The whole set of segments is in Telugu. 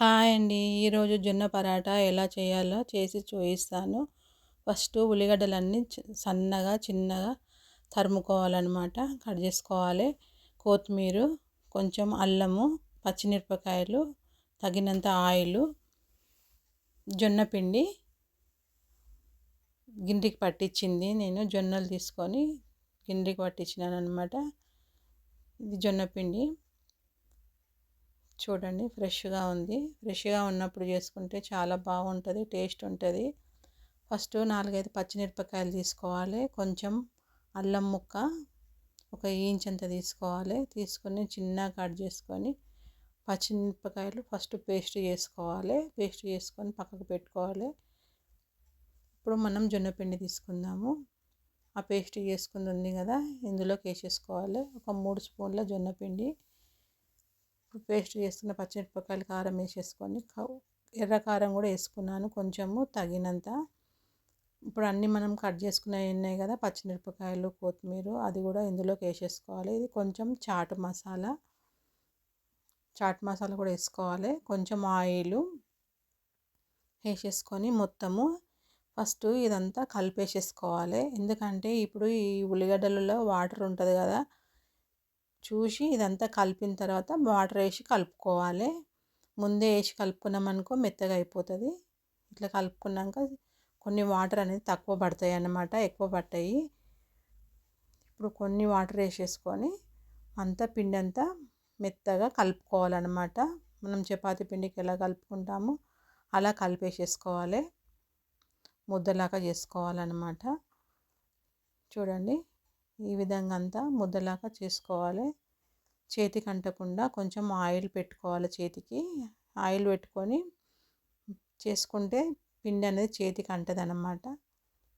హాయ్ అండి. ఈరోజు జొన్న పరాటా ఎలా చేయాలో చేసి చూపిస్తాను. ఫస్ట్ ఉల్లిగడ్డలన్నీ సన్నగా చిన్నగా తరుముకోవాలన్నమాట. కట్ చేసుకోవాలి. కొత్తిమీర కొంచెం అల్లము పచ్చిమిరపకాయలు తగినంత ఆయిల్ జొన్న పిండి గిండికి పట్టించింది. నేను జొన్నలు తీసుకొని గిండికి పట్టించినాను అనమాట ఇది జొన్న పిండి. చూడండి ఫ్రెష్గా ఉంది. ఫ్రెష్గా ఉన్నప్పుడు చేసుకుంటే చాలా బాగుంటుంది టేస్ట్ ఉంటుంది. ఫస్ట్ నాలుగైదు పచ్చిమిరపకాయలు తీసుకోవాలి. కొంచెం అల్లం ముక్క ఒక ఇంచ్ అంత తీసుకోవాలి. తీసుకొని చిన్నగా కట్ చేసుకొని పచ్చిమిరపకాయలు ఫస్ట్ పేస్ట్ చేసుకోవాలి. పేస్ట్ చేసుకొని పక్కకు పెట్టుకోవాలి. ఇప్పుడు మనం జొన్నపిండి తీసుకుందాము. ఆ పేస్ట్ చేసుకుంది ఉంది కదా ఇందులోకి వేసేసుకోవాలి ఒక మూడు స్పూన్ల జొన్నపిండి పేస్ట్ చేసుకున్న పచ్చిమిరపకాయలు కారం వేసేసుకొని ఎర్ర కారం కూడా వేసుకున్నాను కొంచెము తగినంత. ఇప్పుడు అన్నీ మనం కట్ చేసుకున్నవి ఉన్నాయి కదా పచ్చిమిరపకాయలు కొత్తిమీర అది కూడా ఇందులోకి వేసేసుకోవాలి. ఇది కొంచెం చాట్ మసాలా. చాట్ మసాలా కూడా వేసుకోవాలి. కొంచెం ఆయిల్ వేసేసుకొని మొత్తము ఫస్ట్ ఇదంతా కలిపేసేసుకోవాలి. ఎందుకంటే ఇప్పుడు ఈ ఉల్లిగడ్డలలో వాటర్ ఉంటుంది కదా చూసి ఇదంతా కలిపిన తర్వాత వాటర్ వేసి కలుపుకోవాలి. ముందే వేసి కలుపుకున్నామనుకో మెత్తగా అయిపోతుంది. ఇట్లా కలుపుకున్నాక కొన్ని వాటర్ అనేది తక్కువ పడతాయి అన్నమాట ఎక్కువ పట్టాయి ఇప్పుడు కొన్ని వాటర్ వేసేసుకొని అంతా పిండి అంతా మెత్తగా కలుపుకోవాలన్నమాట. మనం చపాతీ పిండికి ఎలా కలుపుకుంటామో అలా కలిపేసేసుకోవాలి. ముద్దలాగా చేసుకోవాలన్నమాట. చూడండి. ఈ విధంగా అంతా ముద్దలాగా చేసుకోవాలి. చేతికి అంటకుండా కొంచెం ఆయిల్ పెట్టుకోవాలి చేతికి. ఆయిల్ పెట్టుకొని చేసుకుంటే పిండి అనేది చేతికి అంటది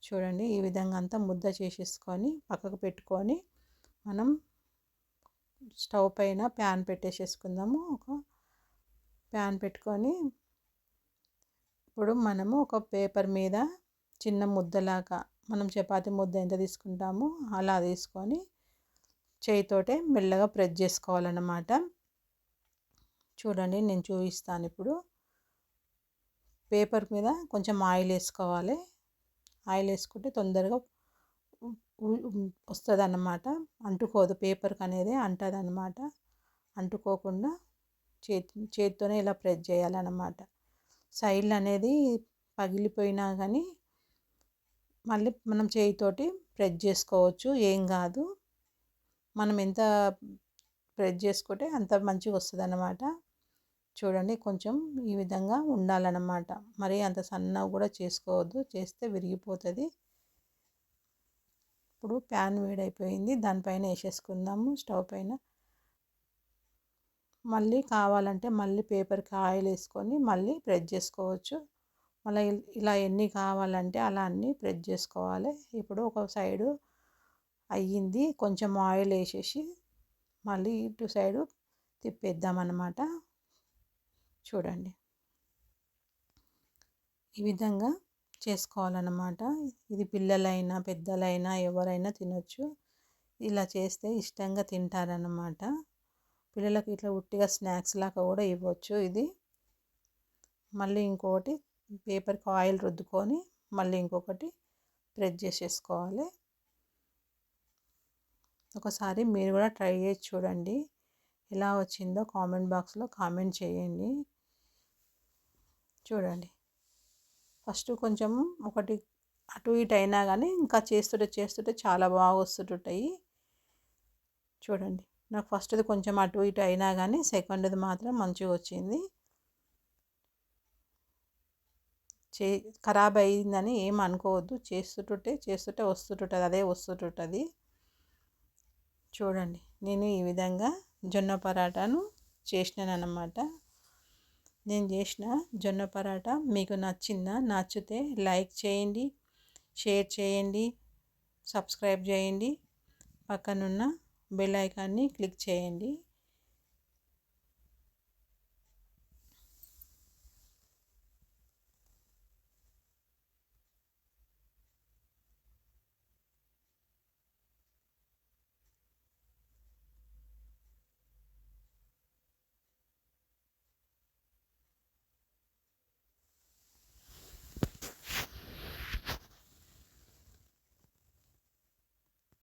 చూడండి ఈ విధంగా అంతా ముద్ద చేసేసుకొని పక్కకు పెట్టుకొని మనం స్టవ్ పైన ప్యాన్ పెట్టేసేసుకుందాము. ఒక ప్యాన్ పెట్టుకొని ఇప్పుడు మనము ఒక పేపర్ మీద చిన్న ముద్దలాగా మనం చపాతి ముద్ద ఎంత తీసుకుంటామో అలా తీసుకొని చేయితోటే మెల్లగా ప్రెస్ చేసుకోవాలన్నమాట. చూడండి నేను చూపిస్తాను ఇప్పుడు. పేపర్ మీద కొంచెం ఆయిల్ వేసుకోవాలి. ఆయిల్ వేసుకుంటే తొందరగా వస్తుంది అన్నమాట అంటుకోదు పేపర్కి అనేది అంటుంది అన్నమాట అంటుకోకుండా చేతి చేతితోనే ఇలా ప్రెస్ చేయాలన్నమాట. సైడ్లు అనేది పగిలిపోయినా కానీ మళ్ళీ మనం చేయితోటి ప్రెస్ చేసుకోవచ్చు. ఏం కాదు. మనం ఎంత ప్రెస్ చేసుకుంటే అంత మంచిగా వస్తుంది అన్నమాట చూడండి కొంచెం ఈ విధంగా ఉండాలన్నమాట. మరి అంత సన్నగా కూడా చేసుకోవద్దు. చేస్తే విరిగిపోతుంది. ఇప్పుడు ప్యాన్ వేడైపోయింది. దానిపైన వేసేసుకుందాము. స్టవ్ పైన. మళ్ళీ కావాలంటే మళ్ళీ పేపర్కి ఆయిల్ వేసుకొని మళ్ళీ ప్రెస్ చేసుకోవచ్చు. మళ్ళీ ఇలా ఎన్ని కావాలంటే అలా అన్ని ప్రెస్ చేసుకోవాలి. ఇప్పుడు ఒక సైడు అయ్యింది కొంచెం ఆయిల్ వేసేసి మళ్ళీ ఇటు సైడు తిప్పేద్దామన్నమాట చూడండి. ఈ విధంగా చేసుకోవాలన్నమాట. ఇది పిల్లలైనా పెద్దలైనా ఎవరైనా తినొచ్చు. ఇలా చేస్తే ఇష్టంగా తింటారన్నమాట. పిల్లలకు ఇట్లా ఉట్టిగా స్నాక్స్ లాగా కూడా ఇవ్వచ్చు ఇది. మళ్ళీ ఇంకోటి పేపర్కి ఆయిల్ రుద్దుకొని మళ్ళీ ఇంకొకటి ప్రెస్ చేసేసుకోవాలి. ఒకసారి మీరు కూడా ట్రై చేసి చూడండి. ఎలా వచ్చిందో కామెంట్ బాక్స్లో కామెంట్ చేయండి. చూడండి. ఫస్ట్ కొంచెం ఒకటి అటు ఇటు అయినా కానీ ఇంకా చేస్తుంటే చేస్తుంటే చాలా బాగా వస్తుంటాయి. చూడండి. నాకు ఫస్ట్ది కొంచెం అటు ఇటు అయినా కానీ సెకండ్ది మాత్రం మంచిగా వచ్చింది. చే ఖరాబ్ అయిందని ఏం అనుకోవద్దు. చేస్తుంటే చేస్తుంటే వస్తుంటుంది అదే వస్తుంటుంది చూడండి. నేను ఈ విధంగా జొన్న పరాటాను చేసినాను అన్నమాట నేను చేసిన జొన్న పరాటా మీకు నచ్చిందా నచ్చితే లైక్ చేయండి షేర్ చేయండి సబ్స్క్రైబ్ చేయండి. పక్కనున్న బెల్ ఐకాన్ని క్లిక్ చేయండి.